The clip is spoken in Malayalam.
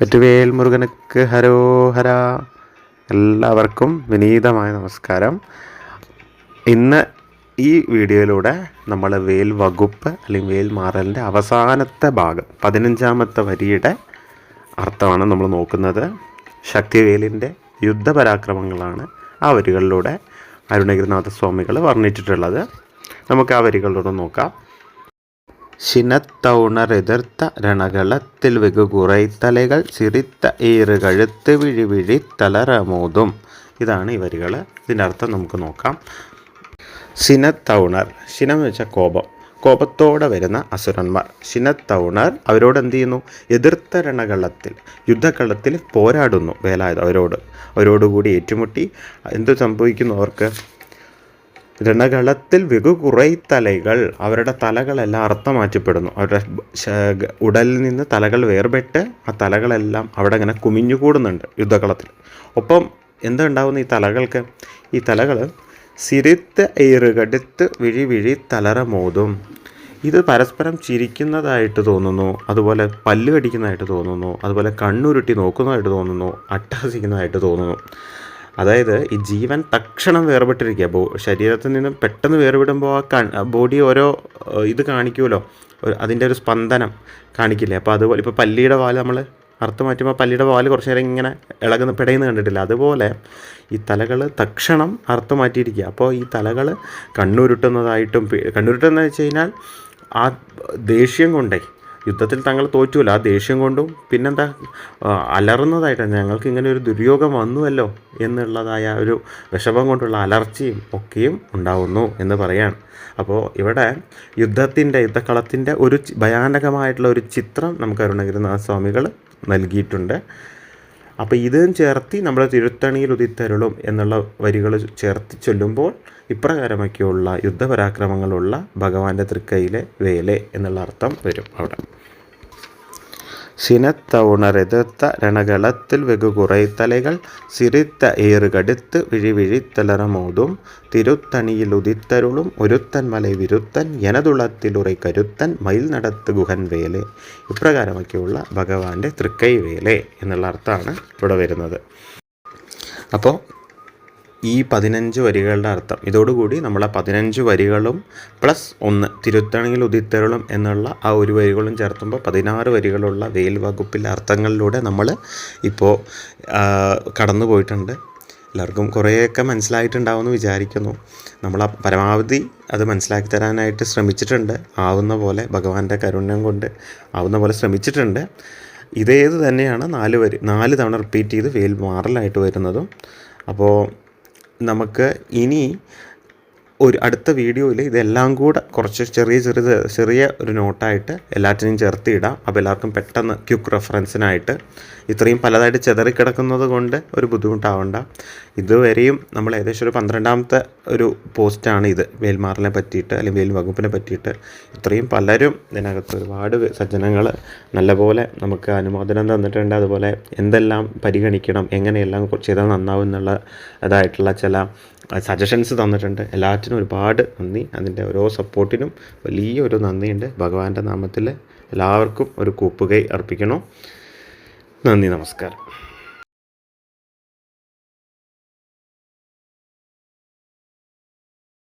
വെറ്റുവേൽ ഹരോ ഹരോഹര എല്ലാവർക്കും വിനീതമായ നമസ്കാരം. ഇന്ന് ഈ വീഡിയോയിലൂടെ നമ്മൾ വേൽ വകുപ്പ് അല്ലെങ്കിൽ വേൽ മാറലിന്റെ അവസാനത്തെ ഭാഗം പതിനഞ്ചാമത്തെ വരിയുടെ അർത്ഥമാണ് നമ്മൾ നോക്കുന്നത്. ശക്തിവേലിന്റെ യുദ്ധപരാക്രമങ്ങളാണ് ആ വരികളിലൂടെ അരുണഗിരിനാഥ സ്വാമികൾ വർണിച്ചിട്ടുള്ളത്. നമുക്ക് ആ വരികളിലൂടെ നോക്കാം. ശിനത്തൗണരെതിർത്ത രണകളത്തിൽ വെകുകുറൈത്തലകൾ ചിരിത്ത ഏറ് കഴുത്ത് വിഴി വിഴി തലറമോതും ഇതാണ് ഈ വരികൾ. ഇതിന്റെ അർത്ഥം നമുക്ക് നോക്കാം. ശിനത്തൗണർ ശിനം എന്ന് വെച്ചാൽ കോപം. കോപത്തോടെ വരുന്ന അസുരന്മാർ. ശിനത്തൗണർ അവരോട് എന്ത് ചെയ്യുന്നു? എതിർത്ത രണകളത്തിൽ യുദ്ധക്കളത്തിൽ പോരാടുന്നു വേലായുധ അവരോട്. അവരോടുകൂടി ഏറ്റുമുട്ടി എന്ത് സംഭവിക്കുന്നു അവർക്ക്? രണകളത്തിൽ വെകു കുറേ തലകൾ. അവരുടെ തലകളെല്ലാം അർത്ഥമാറ്റപ്പെടുന്നു. അവരുടെ ഉടലിൽ നിന്ന് തലകൾ വേർപെട്ട് ആ തലകളെല്ലാം അവിടെ ഇങ്ങനെ കുമിഞ്ഞുകൂടുന്നുണ്ട് യുദ്ധകളത്തിൽ ഒപ്പം എന്താ ഉണ്ടാവുന്ന ഈ തലകൾക്ക്? ഈ തലകൾ സിരിത്ത് ഏറുകടുത്ത് വിഴി വിഴി തലറ മോതും. ഇത് പരസ്പരം ചിരിക്കുന്നതായിട്ട് തോന്നുന്നു. അതുപോലെ പല്ല് കടിക്കുന്നതായിട്ട് തോന്നുന്നു. അതുപോലെ കണ്ണുരുട്ടി നോക്കുന്നതായിട്ട് തോന്നുന്നു. അട്ടഹസിക്കുന്നതായിട്ട് തോന്നുന്നു. അതായത് ഈ ജീവൻ തക്ഷണം വേർപെട്ടിരിക്കുക. ബോ ശരീരത്തിൽ നിന്നും പെട്ടെന്ന് വേർപെടുമ്പോൾ ആ ബോഡി ഓരോ ഇത് കാണിക്കുമല്ലോ. അതിന്റെ ഒരു സ്പന്ദനം കാണിക്കില്ലേ. അപ്പോൾ അതുപോലെ ഇപ്പോൾ പല്ലിയുടെ വാൽ നമ്മൾ അർത്ഥം മാറ്റുമ്പോൾ പല്ലിയുടെ വാൽ കുറച്ച് നേരം ഇങ്ങനെ ഇളകുന്ന പിടയുന്ന കണ്ടിട്ടില്ല? അതുപോലെ ഈ തലകൾ തക്ഷണം അർത്ഥം മാറ്റിയിരിക്കുക. അപ്പോൾ ഈ തലകൾ കണ്ണുരുട്ടുന്നതായിട്ടും കണ്ണുരുട്ടുന്നതെന്ന് കണ്ണുരുട്ടുന്നത് വെച്ച് കഴിഞ്ഞാൽ ആ ദേഷ്യം കൊണ്ടേ യുദ്ധത്തിൽ തങ്ങൾ തോറ്റുമല്ലോ ആ ദേഷ്യം കൊണ്ടും പിന്നെന്താ അലറുന്നതായിട്ടാണ് ഞങ്ങൾക്ക് ഇങ്ങനെ ഒരു ദുര്യോഗം വന്നുവല്ലോ എന്നുള്ളതായ ഒരു വിഷമം കൊണ്ടുള്ള അലർച്ചയും ഒക്കെയും ഉണ്ടാവുന്നു എന്ന് പറയാണ്. അപ്പോൾ ഇവിടെ യുദ്ധത്തിന്റെ യുദ്ധക്കളത്തിന്റെ ഒരു ഭയാനകമായിട്ടുള്ള ഒരു ചിത്രം നമുക്ക് അരുണഗിരിനാഥ സ്വാമികൾ നൽകിയിട്ടുണ്ട്. അപ്പോൾ ഇതും ചേർത്തി നമ്മൾ തിരുത്തണിയിൽ ഉദിത്തരുളും എന്നുള്ള വരികൾ ചേർത്തി ചൊല്ലുമ്പോൾ ഇപ്രകാരമൊക്കെയുള്ള യുദ്ധപരാക്രമങ്ങളുള്ള ഭഗവാന്റെ തൃക്കൈയിലെ വേലെ എന്നുള്ള അർത്ഥം വരും അവിടെ. രണകളത്തിൽ വെകുകുറൈ തലകൾ സിരിത്ത ഏറുകടുത്ത് വിഴിവിഴിത്തലറമോതും വിഴി തലറമോതും തിരുത്തണിയിൽ ഉദിത്തരുളും ഒരുത്തൻ മലൈ വിരുത്തൻ എനതുളത്തിലുറൈ കരുത്തൻ മയിൽ നടത്ത് ഗുഹൻ വേലെ. ഇപ്രകാരമൊക്കെയുള്ള ഭഗവാന്റെ തൃക്കൈ വേലെ എന്നുള്ള അർത്ഥമാണ് ഇവിടെ വരുന്നത്. അപ്പോൾ ഈ പതിനഞ്ച് വരികളുടെ അർത്ഥം. ഇതോടുകൂടി നമ്മൾ ആ പതിനഞ്ച് വരികളും പ്ലസ് ഒന്ന് തിരുത്തണിയിൽ ഉദിത്തരുളും എന്നുള്ള ആ ഒരു വരികളും ചേർത്തുമ്പോൾ പതിനാറ് വരികളുള്ള വെയിൽ വകുപ്പിലെ അർത്ഥങ്ങളിലൂടെ നമ്മൾ ഇപ്പോൾ കടന്നു പോയിട്ടുണ്ട്. എല്ലാവർക്കും കുറേയൊക്കെ മനസ്സിലായിട്ടുണ്ടാവുമെന്ന് വിചാരിക്കുന്നു. നമ്മൾ പരമാവധി അത് മനസ്സിലാക്കി തരാനായിട്ട് ശ്രമിച്ചിട്ടുണ്ട്. ആവുന്ന പോലെ ഭഗവാന്റെ കരുണ്യം കൊണ്ട് ആവുന്ന പോലെ ശ്രമിച്ചിട്ടുണ്ട്. ഇതേത് തന്നെയാണ് നാല് വരി നാല് തവണ റിപ്പീറ്റ് ചെയ്ത് വെയിൽ മാറലായിട്ട് വരുന്നതും. അപ്പോൾ നമുക്ക് ഇനി ഒരു അടുത്ത വീഡിയോയിൽ ഇതെല്ലാം കൂടെ കുറച്ച് ചെറിയ ചെറിയ ചെറിയ ഒരു നോട്ടായിട്ട് എല്ലാറ്റിനെയും ചേർത്തിടാം അപ്പോൾ എല്ലാവർക്കും പെട്ടെന്ന് ക്യുക്ക് റെഫറൻസിനായിട്ട് ഇത്രയും പലതായിട്ട് ചെതറിക്കിടക്കുന്നത് കൊണ്ട് ഒരു ബുദ്ധിമുട്ടാവണ്ട. ഇതുവരെയും നമ്മൾ ഏകദേശം ഒരു പന്ത്രണ്ടാമത്തെ ഒരു പോസ്റ്റാണ് ഇത്. വേൽമാറിനെ പറ്റിയിട്ട് അല്ലെങ്കിൽ മേൽ വകുപ്പിനെ പറ്റിയിട്ട് ഇത്രയും പലരും ഇതിനകത്ത് ഒരുപാട് സജ്ജനങ്ങൾ നല്ലപോലെ നമുക്ക് അനുമോദനം തന്നിട്ടുണ്ട്. അതുപോലെ എന്തെല്ലാം പരിഗണിക്കണം എങ്ങനെയെല്ലാം ചെയ്താൽ നന്നാവും എന്നുള്ള ഇതായിട്ടുള്ള ചില സജഷൻസ് തന്നിട്ടുണ്ട്. എല്ലാറ്റിനും ഒരുപാട് നന്ദി. അതിന്റെ ഓരോ സപ്പോർട്ടിനും വലിയ വലിയൊരു നന്ദിയുണ്ട്. ഭഗവാന്റെ നാമത്തിൽ എല്ലാവർക്കും ഒരു കൂപ്പുകൈ അർപ്പിക്കണം നന്ദി നമസ്കാരം.